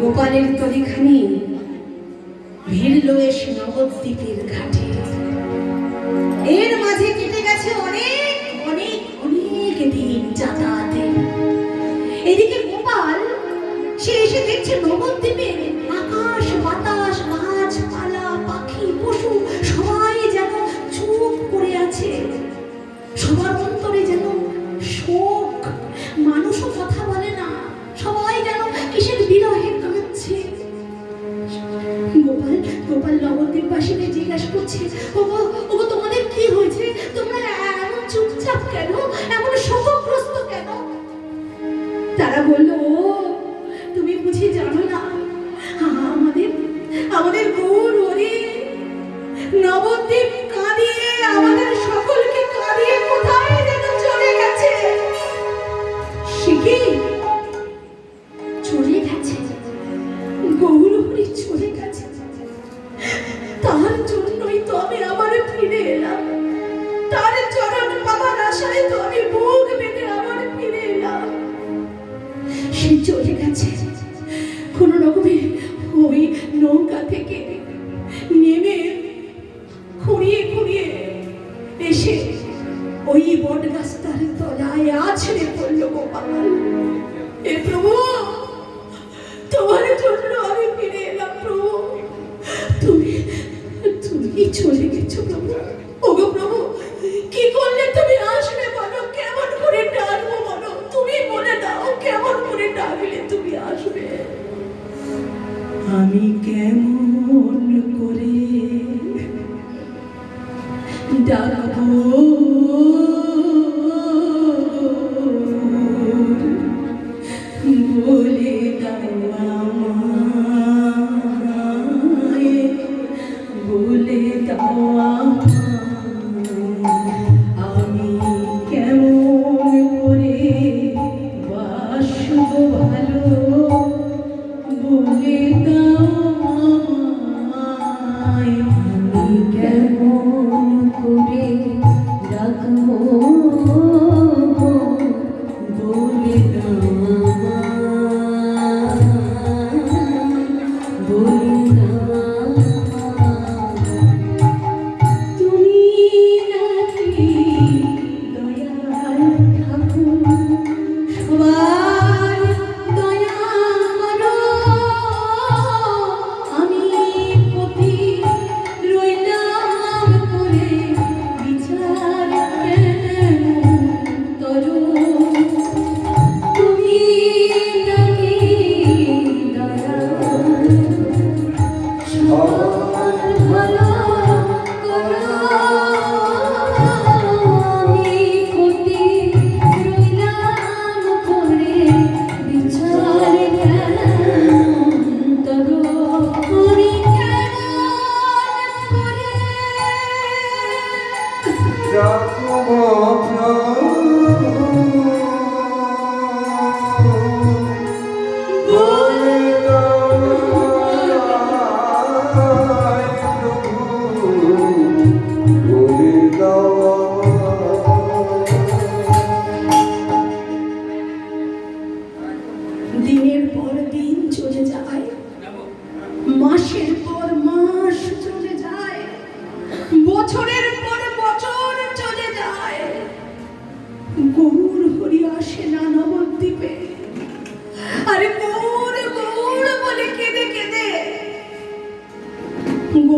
গোপালের তরিখানি, ভিড়ল এসে নবদ্বীপের ঘাটে। এর মাঝে কেটে গেছে অনেক অনেক অনেক দিন যাতায়াতে। এদিকে বুঝি ও নৌকা থেকে নেমে খুঁড়িয়ে খুঁড়িয়ে এসে ওই বট গাছটার তলায় আছড়ে পড়ল গোপাল। এ প্রভু, তোমার জন্য আমি ফিরে এলাম প্রভু। তুমি তুমি চলে গেছো প্রভু। আমি কেমন করে ডাকবো? 그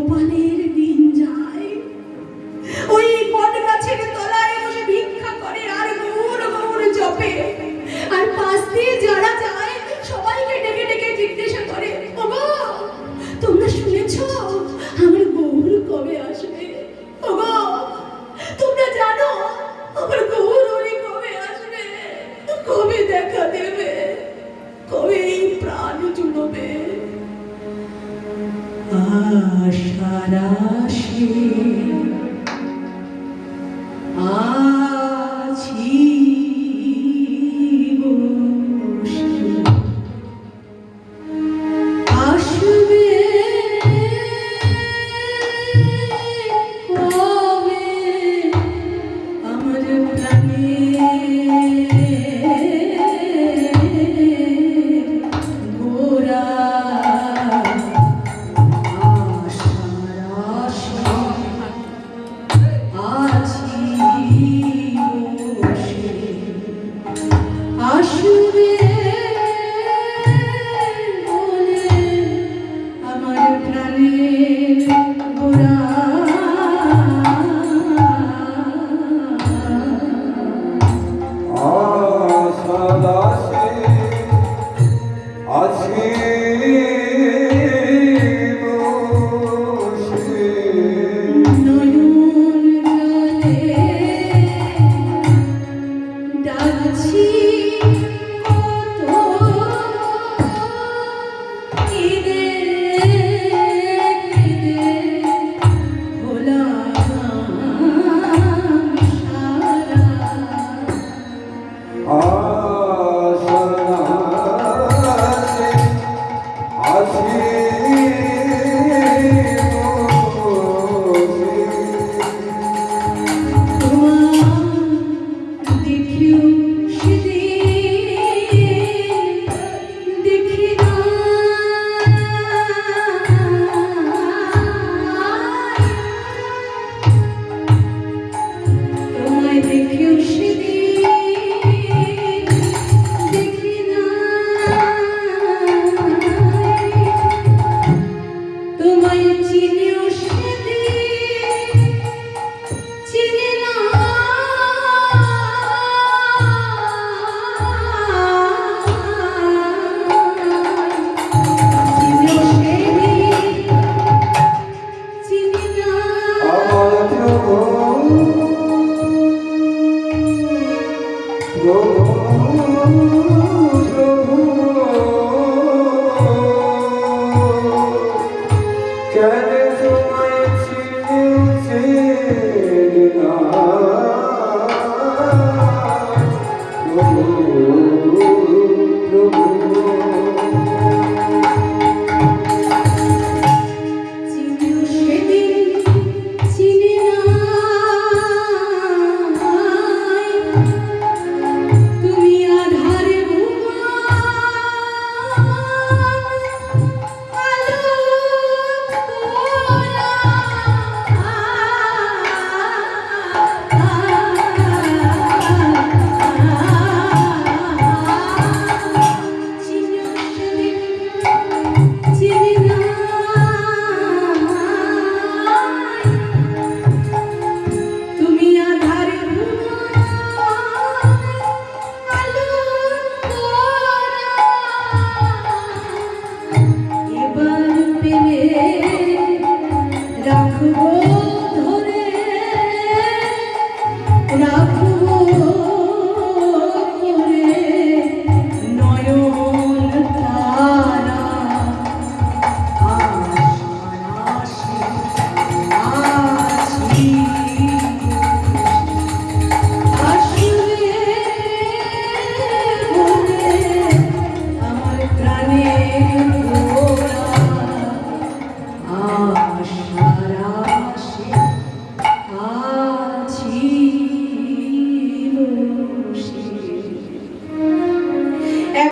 companhia. Amanda.